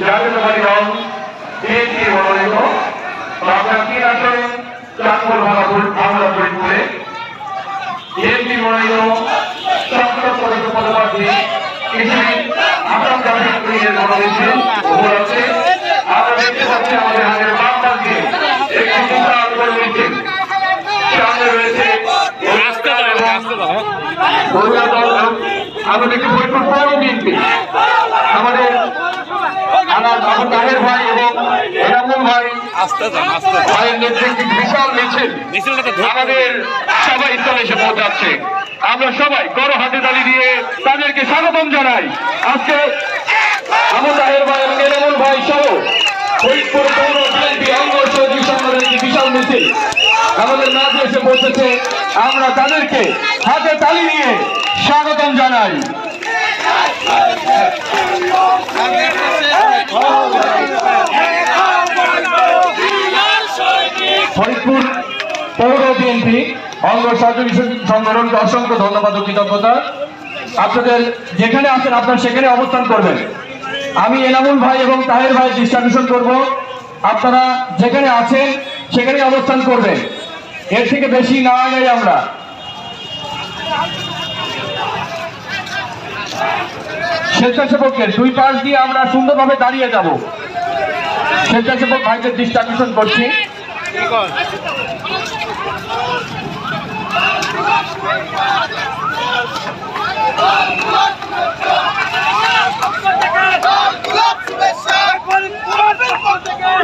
জাতীয়তাবাদী দল বিএনপি মনোনীত আপনার তিন আসনে চাঁদপুর ভাঙাপুর বাংলা ফরিদপুরে বিএনপি মনোনীত সংসদ সদস্য পদপ্রার্থী কৃষি আসাম জাতীয় কমিটির মনোনীত উপলক্ষে আমরা দেখতে পাচ্ছি আমাদের হাতের বাম পাশে একটি বিশাল বড় মিছিল সামনে রয়েছে আমরা দেখতে পৌর বিএনপি? আমাদের আমার বাবু তাহের ভাই এবং এনামুল ভাই আসতে দাও আসতে দাও ভাইয়ের নেতৃত্বে বিশাল মিছিল। মিছিলটা তো ধরতে আমাদের সবাই স্থলে এসে পৌঁছাচ্ছে। আমরা সবাই করো হাতে তালি দিয়ে তাদেরকে স্বাগতম জানাই। আজকে আবু তাহের ভাই এবং এনামুল ভাই সহ ফরিদপুর পৌর বিএনপি অঙ্গ সহযোগী সংগঠনের বিশাল মিছিল। আমাদের মাঝে এসে পৌঁছেছে। আমরা তাদেরকে হাতে তালি দিয়ে স্বাগতম জানাই। ফরিদপুর পৌর বিএনপি অঙ্গ সহযোগী সংগঠনকে অসংখ্য ধন্যবাদ ও কৃতজ্ঞতা। আপনাদের যেখানে আছেন আপনারা সেখানে অবস্থান করবেন। আমি এনামুল ভাই এবং তাহের ভাই আকর্ষণ করব। আপনারা যেখানে আছেন সেখানে অবস্থান করবেন। এর থেকে বেশি না যাই আমরা। স্বেচ্ছাসেবকের দুই পাশ দিয়ে আমরা সুন্দরভাবে দাঁড়িয়ে যাব। স্বেচ্ছাসেবক ভাইদের দৃষ্টি আকর্ষণ করছি